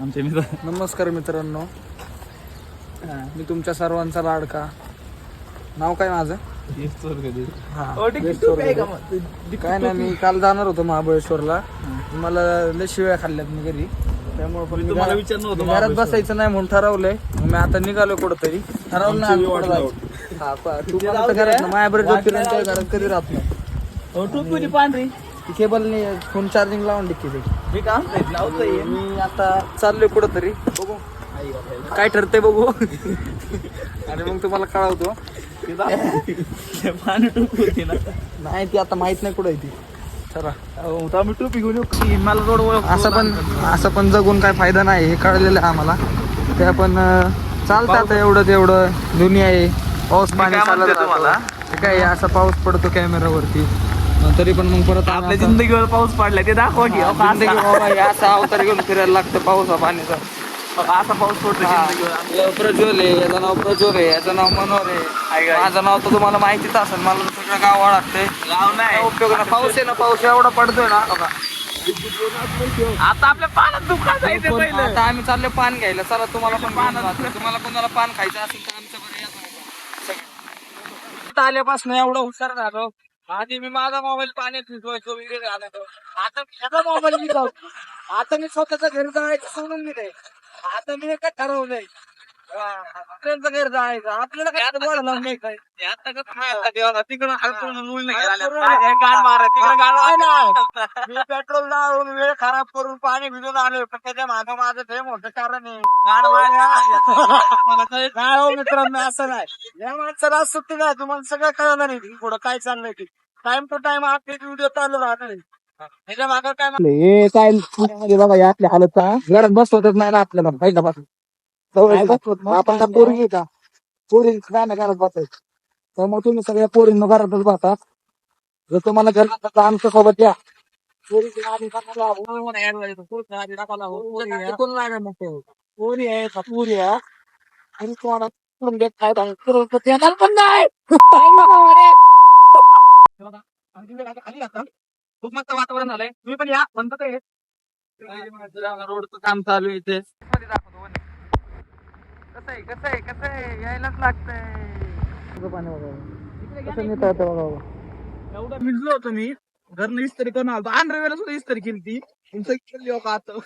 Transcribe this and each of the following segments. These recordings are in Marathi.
आमचे मित्र. नमस्कार मित्रांनो. मी तुमच्या सर्वांचा लाडका. नाव काय माझं? हा. काय नाही मी काल जाणार होतो महाबळेश्वरला. मला लय शिव्या खाल्ल्यात मी घरी. त्यामुळे पण मी तुम्हाला घरात-. बसायचं नाही म्हणून ठरवलंय. मग मी आता निघालो कुठंतरी. ठरवलं नाही आमची कुठं जायचं. हा, पा- तू घरात ना घरात कधी राहत नाही. टोपी पांढरी. केबलने फोन चार्जिंग लावून डिक्की मी काम लावतोय. मी आता चाललोय कुठंतरी. बघू. काय ठरते बघू. आणि मग तुम्हाला कळवतो. पाणी टोपी होती ना. नाही ती आता माहीत नाही कुठं आहे ती. चला. तर आम्ही टोपी घेऊन येऊ मला रोड असं पण असं पण जगून काय फायदा नाही. हे कळलेलं आहे आम्हाला. ते आपण अं, चालतं आता एवढं तेवढं. दुनिया आहे. पाऊस पाणी काय चालत. तुम्हाला? काय असा पाऊस पडतो कॅमेरावरती तरी पण मग परत आपल्या जिंदगीवर पाऊस पडलाय ते दाखवा की. अहो, असा- बाबा हे असा अवतार घेऊन फिरायला लागतं पावसा पाण्याचा असा पाऊस पडतो जिंदगीवर. आपलं प्रज्वल आहे याचं नाव प्रज्वल आहे याचं नाव मनोहर आहे? माझं नाव तर तुम्हाला माहितीच असेल मला तर सगळं गाव लागतंय गाव नाही. उपयोग नाही पाऊस आहे ना पाऊस एवढा पडतोय ना. बघा. आता आपल्या पाण्यात दुकान जायचं पण पहिलं. आता आम्ही चाललो पान घ्यायला. चला तुम्हाला पण पान. तुम्हाला कोणाला पान खायचं असेल तर आमच्या बरोबर या तुम्ही. पण. इथं आल्यापासून एवढं हुशार झालो. आधी मी माझा मोबाईल पाण्यात भिजवायचो वगैरे घालायचो आता त्याचा मोबाईल मी जाऊ आता मी स्वतःच्या घरी जायचं सोडून दिलंय आता मी काय ठरवलंय. त्यांचं घर जायचं. आपल्याला काय आता बोलायला नाही काय तिकडं. हे. मी पेट्रोल लावून वेळ खराब करून पाणी भिजून आलोय पण त्याच्या मागं माझं ते मोठं कारण आहे. काय हो मित्रांनो असं नाही. या माणसाला आज सुट्टी नाही. तुम्हाला सगळं कळलं नाही. पुढं काय चाललंय ते. टाइम टू टाइम आपले व्हिडिओ चालू राहणार. त्याच्या मागं काय हे काय या आपल्या हालत घरात बसवतच नाही ना आपल्याला. पहिला आपण का पोरगी का पोरी नाही घरात बसायचं तर मग तुम्ही सगळ्या पोरींना घरातच बसा जर तुम्हाला बसा, आमच्यासोबत या पोरीची आधी टाकायला हवं. पोरीची आधी टाकायला हवं. पोरी कोण लागेल मग ते? पोरी आहे का पुरी आहे आणि तुम्हाला करून देत काय नाही. करून तर देणार पण नाही काय रे? हे. खूप मस्त वातावरण झालंय तुम्ही पण या म्हणतो रोडचं काम चालू आहे इथे मध्ये दाखवतो. कसं आहे कसं आहे कसं आहे? यायलाच लागतंय. पाणी बघा. कसं नेता येतं बघा बघा. एवढं भिजलो होतो मी. घरनं इस्त्री करून आलो आण रविवार सुद्धा इस्त्री केली ती. हो का आता.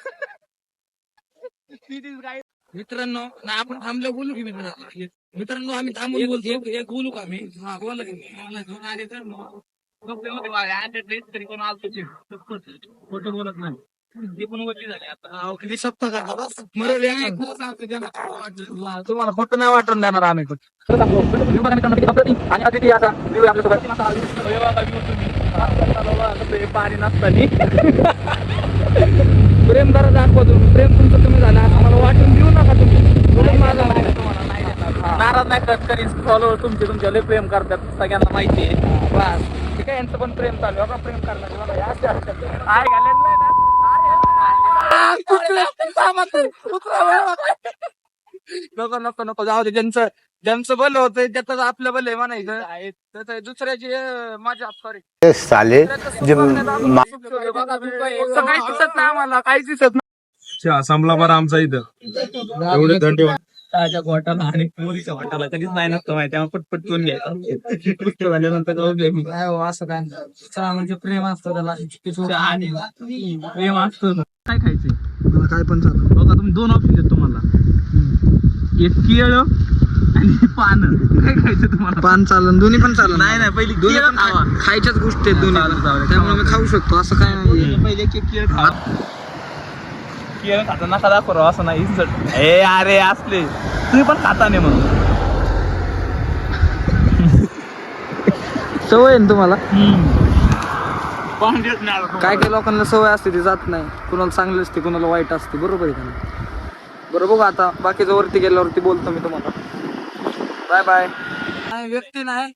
मित्रांनो ना आपण थांबलो बोलू की मित्रांनो मित्रांनो आम्ही थांबून बोलतो. एक- एक बोलू का मी? हा बोला की आले तर वाळले. खोटं बोलत नाही. ती पण वरती झाली आता अहो, किती सप्ताह का बस मरल या खरं सांगतो ज्यांना वाटलं. तुम्हाला खोटं नाही वाटून देणार आम्ही पण खरं सांगतो. आणि अतिथी आपल्यासोबत. हे हे नसतानी प्रेम जरा दाखवा तुम्ही प्रेम तुमचं तुम्ही झालं असं मला वाटून देऊ नका तुम्ही प्रेम माझं. नाराज नाही करत कधी फॉलो तुमचे तुमचे लय प्रेम करतात सगळ्यांना माहिती आहे बस ठीक आहे यांचं पण प्रेम चालू आहे प्रेम करणार हे. काय घालेलं नाही ना नको नको नको जाऊ दे ज्यांचं ज्यांचं भलं होतंय त्याचं आपलं भलं आहे म्हणायचं. दुसऱ्याची माझ्या सॉरी साले दिसत नाही आम्हाला काहीच दिसत संपला बरं आमचा इथं. एवढे धन्यवाद. ताज्या घोटाला आणि पोरीच्या घोटाला कधीच नाही नसतं माहिती त्यामुळे पटपट पिऊन घ्यायचं. झाल्यानंतर. नाही हो, असं काय नाही. चला म्हणजे प्रेम असतं त्याला. आणि प्रेम असतं. काय खायचंय मला काय पण चालू बघा तुम्ही दोन ऑप्शन आहेत तुम्हाला. एक केळ आणि पान. काय खायचं तुम्हाला? पान चालन दोन्ही पण चालन नाही नाही पहिली दोन्ही केळ पण खावा. खाय- खायच्याच गोष्टी आहेत दोन्ही चालेल, चालेल. पण. त्यामुळे मी खाऊ शकतो. असं काय नाही. पहिले एक केळ खावा. केळ खाता नका दाखव राव, असं नाही. हे अरे असले. तुम्ही पण खाता नाही म्हणून. सवय आहे ना तुम्हाला? देत नाही काय काय लोकांना सवय असते ती जात नाही. कुणाला चांगली असते कुणाला वाईट असते. बरोबर आहे का नाही? बघा आता. बाकीच्या वरती गेल्यावरती बोलतो मी तुम्हाला. Bye bye. नाही व्यक्ती नाही.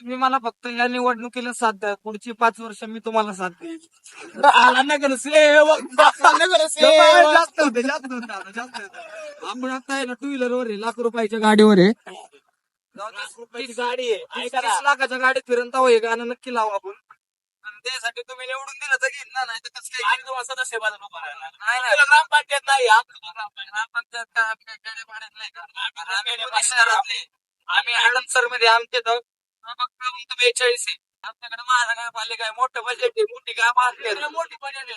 तुम्ही मला फक्त या निवडणुकीला साथ द्या. पुढची पाच वर्ष मी तुम्हाला साथ देईन. आला नगर सेवक, नगर सेवक. जास्त होते जास्त होते आता, जास्त होते. आपण आता आहे ना टू व्हीलर वर आहे. लाख रुपयाच्या गाडीवर आहे. तीस गाडी आहे. तीस- लाखाच्या गाडीत फिरंत हे गाणं नक्की लावू आपण. त्यासाठी तुम्ही निवडून दिलं तर घेईन ना नाही तर कसं काय? आणि तुम्हाला सदस्य बाजूला उभा राहणार. नाही नाही. ग्रामपंचायत नाही आपलं ग्रामपंचायत. ग्रामपंचायत काय आपल्या खेडेपाड्यात नाही का? आम्ही पुणे शहरातले. आम्ही हडपसरमध्ये आमचे तर क्रमांक बेचाळीस आहे? आमच्याकडे महानगरपालिका आहे मोठं बजेट आहे मोठी काम मोठी बजेट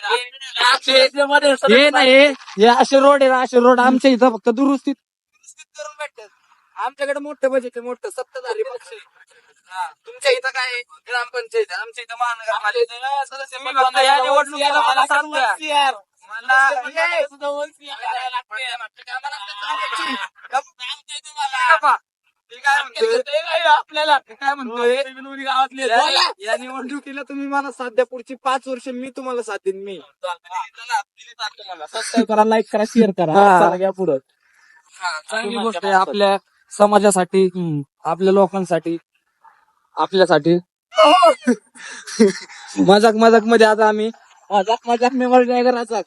हे नाही हे असे रोड आहे ना, असे रोड आमच्या इथं फक्त दुरुस्तीत करून भेटतात. आमच्याकडे मोठं बजेट आहे मोठं सत्ताधारी पक्ष आहे. तुमच्या इथं काय? ग्रामपंचायत. आमच्या इथं महानगरपालिका? आपल्याला? ते काय म्हणतोय? गावातले या- निवडणुकीला तुम्ही मला साथ द्या पुढची पाच वर्ष मी तुम्हाला साथ देईन मी. सबस्क्राईब करा लाईक करा शेअर करा. पुढं. चांगली गोष्ट आहे. आपल्या समाजासाठी आपल्या लोकांसाठी आपल्यासाठी. मजाक मजाकमध्ये आता आम्ही. मजाक मजाक मी वर नाही करायचा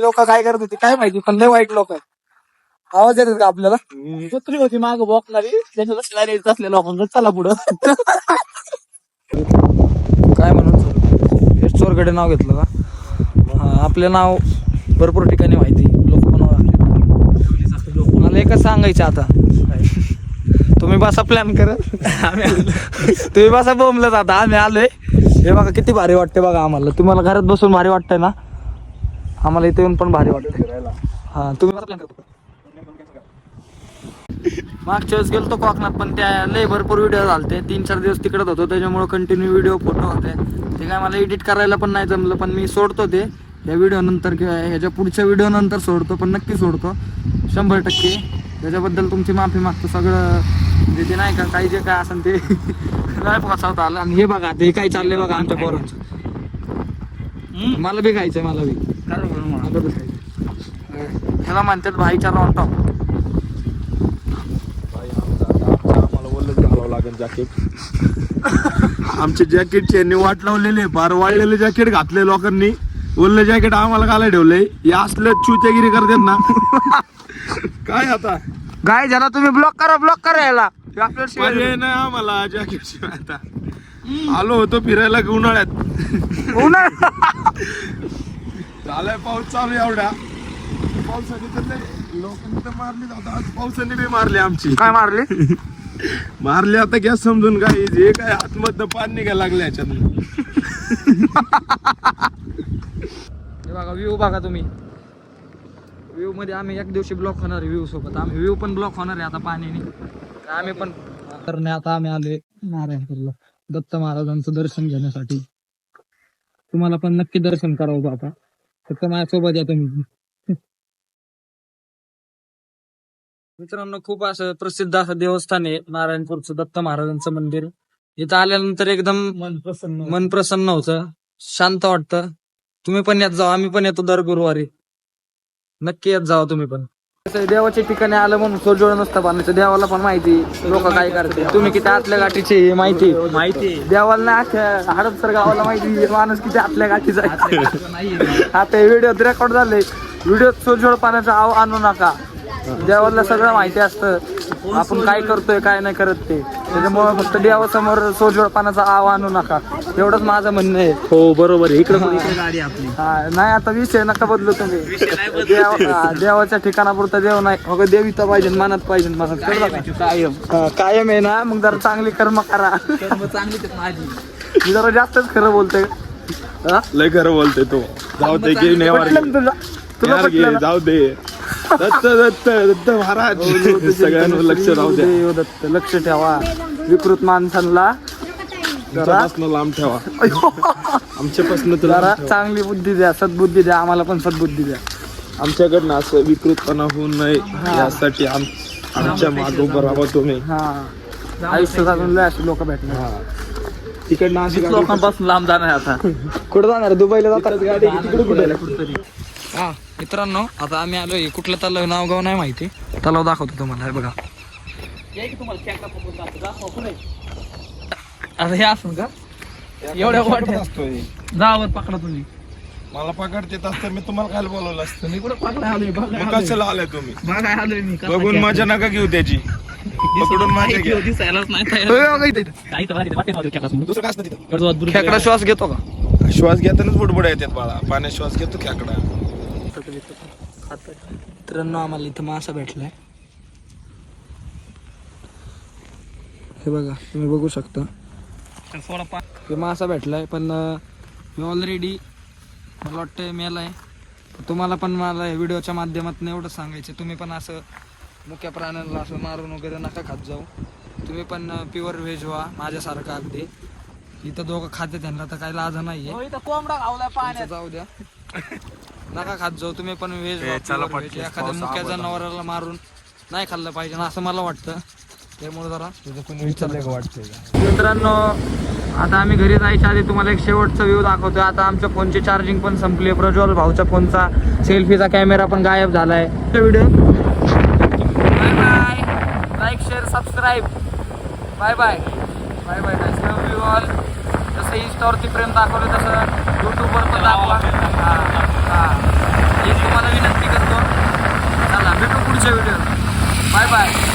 लोक काय करत होते काय माहिती पण लय वाईट लोक आवाज येतात का आपल्याला? कुत्री होती माग बॉकणारी त्याच्या चला पुढं. काय म्हणून चोरकडे नाव घेतलं का? आपलं नाव भरपूर ठिकाणी माहिती लोक पण. मला एकच सांगायचं आता. तुम्ही बसा प्लॅन करत तुम्ही बसा बोंबलत आता आम्ही आलोय. हे बघा किती भारी वाटते बघा आम्हाला. तुम्हाला घरात बसून भारी वाटतंय ना? आम्हाला इथे येऊन पण भारी वाटतंय. हा तुम्ही बसा करत. मागच्या वेळेस गेलतो कोकणात पण त्या लय भरपूर व्हिडिओ झालते. तीन चार दिवस तिकडत होतो त्याच्यामुळे कंटिन्यू व्हिडिओ फोटो होते. ते काय मला एडिट करायला पण नाही जमलं पण मी सोडतो ते. या व्हिडिओ नंतर किंवा ह्याच्या पुढच्या व्हिडिओ नंतर सोडतो पण नक्की सोडतो. शंभर टक्के. त्याच्याबद्दल तुमची माफी मागतो. सगळं म्हणजे ते नाही का? काही जे काय असेल ते. नाही फसवता आलं. आणि हे बघा ते काय चाललंय बघा आमच्या पोरांचं. मला बी खायचंय मला बी. मला बी खायचंय. ह्याला म्हणतात भाईचारा ऑन टॉप आम्हाला घालावं लागेल जॅकेट आमच्या जॅकेटची यांनी वाट लावलेली बार वाळलेले जॅकेट घातले लोकांनी. ओल्ले जॅकेट आम्हाला घालायला ठेवलंय. या असल्या चुत्यागिरी करतात ना. काय आता? गाय झाला तुम्ही ब्लॉक करा ब्लॉक करा याला. हे आपल्याला शिवाय पर्याय नाही आम्हाला जॅकेट शिवाय आता. आलो होतो फिरायला उन्हाळ्यात. उन्हाळ्यात. झालाय पाऊस चालू आहे एवढा. पावसाने तर लय- लोकांनी तर मारली. आता आज पावसाने बी मारली आमची. काय मारले? मारले आता गॅस समजून काय जे काय आतमधनं पाणी निघायला लागलं याच्यात हे बघा व्ह्यू बघा तुम्ही. व्ह्यू मध्ये आम्ही एक दिवशी ब्लॉक होणार व्ह्यू सोबत. आम्ही व्ह्यू पण ब्लॉक होणार आहे आता पाण्याने तर आम्ही पण तर आता आम्ही आलोय नारायणपूरला. दत्त महाराजांचं दर्शन घेण्यासाठी. तुम्हाला पण नक्की दर्शन करावं आता फक्त माझ्यासोबत या तुम्ही. मित्रांनो खूप असं प्रसिद्ध असं देवस्थान आहे नारायणपूरचं दत्त महाराजांचं मंदिर. इथं आल्यानंतर एकदम मन प्रसन्न मन प्रसन्न होतं. शांत वाटतं. तुम्ही पण येत जावा आम्ही पण येतो दर गुरुवारी. नक्की येत जावा तुम्ही पण. कसं देवाच्या ठिकाणी आलं म्हणून सोजोळ नसतं बांधायचं. देवाला पण माहिती लोक काय करते. तुम्ही किती आतल्या गाठीचे हे माहिती माहिती देवाला नाही अख्ख्या हडपसर गावाला माहिती माणूस किती आतल्या गाठीचा आहे. आता हे व्हिडिओ रेकॉर्ड झाले व्हिडिओ सोजोळ पाण्याचा आव आणू नका. देवाला सगळं माहिती असतं. आपण काय करतोय काय नाही करत ते. त्याच्यामुळे फक्त देवासमोर सोजोळ पाण्याचा आव आणू नका. एवढंच माझं म्हणणं आहे. हो बरोबर आहे. इकडे गाडी आपली. हा, नाही आता विषय नका बदलू तुम्ही. देव- हा, देवाच्या ठिकाणापुरता देव नाही. अगं देव इथं पाहिजे मनात पाहिजे मनात कळलं का? कायम. हा, कायम आहे ना मग जरा चांगली कर्म करा. चांगली माझी. मी जरा जास्तच खरं बोलतोय. हा? लय खरं बोलते तो. जाऊ दे घे नाही पटलं ना तुला? तुला यार पटलं घे ना? जाऊ दे. दत्त दत्त दत्त महाराज. सगळ्यांवर लक्ष राहू द्या. देव दत्त, लक्ष ठेवा. विकृत माणसांना जरा आमच्यापासून लांब ठेवा. आमच्यापासून तर जरा लांब ठेवा. चांगली बुद्धी द्या सद्बुद्धी द्या आम्हाला पण सद्बुद्धी द्या. आमच्याकडनं असं विकृतपणा होऊ नये. यासाठी आम- आमच्या माग उभं राहावं तुम्ही. हा. आयुष्यात अजून लय अशी लोक भेटणार. तिकडनं अशी गाडी- लोकांपासून लांब जाणार आता. कुठं जाणार? दुबईला जातात गाडी तिकडे कुठे? हा. मित्रांनो आता आम्ही आलोय. कुठलं तलाव नाव गाव नाही माहिती. तलाव दाखवतो तुम्हाला हे बघा. आता हे असं का? एवढ्या वाट्या असतोय. जावर पकडा तुम्ही. मला पकडते तर मी तुम्हाला काय बोलवलं असतं. मी कुठं पकडा आलोय मग कशाला आलाय तुम्ही? बघा आलोय मी बघून मजा नका घेऊ त्याची. पकडून माझ्या घ्या. दिसायलाच नाही होय, बघा इथे. काही तर वाटेत वाटेत खेकडा दुसरं काय असतं तिथं? खेकडा श्वास घेतो का? श्वास घेतानाच बुडबुड येतात बाळा. पाण्यात श्वास घेतो खेकडा. मित्रांनो आम्हाला इथं मासा भेटलाय. हे बघा तुम्ही बघू शकता. हे मासा भेटलाय पण मी ऑलरेडी मला वाटतं मेलाय. तुम्हाला पण मला व्हिडिओच्या माध्यमातून एवढं सांगायचं तुम्ही पण असं मुख्य प्राण्यांना असं मारून वगैरे नका खात जाऊ. तुम्ही पण प्युअर व्हेज व्हा माझ्यासारखं अगदी. इथं दोघं खाते त्यांना तर काही लाज नाहीये. कोंबडा खावलाय तुमचं जाऊ द्या. नका खात जाऊ तुम्ही पण व्हेज एखाद्या मुक्या जनावराला मारून नाही खाल्लं पाहिजे ना असं मला वाटतं. त्यामुळे जरा मित्रांनो आता आम्ही घरी जायच्या आधी तुम्हाला एक शेवटचा व्ह्यू दाखवतोय. आता आमच्या फोनची चार्जिंग पण संपली आहे. प्रज्वल भाऊच्या फोनचा सेल्फीचा कॅमेरा पण गायब झालाय. Video bye bye like share subscribe bye bye bye bye nice love you all जसं इंस्टावरती प्रेम दाखवलं तसं यूट्यूबवर पण दाखवा हां हां. मी तुम्हाला विनंती करतो. चला भेटू पुढच्या व्हिडिओ. Bye bye.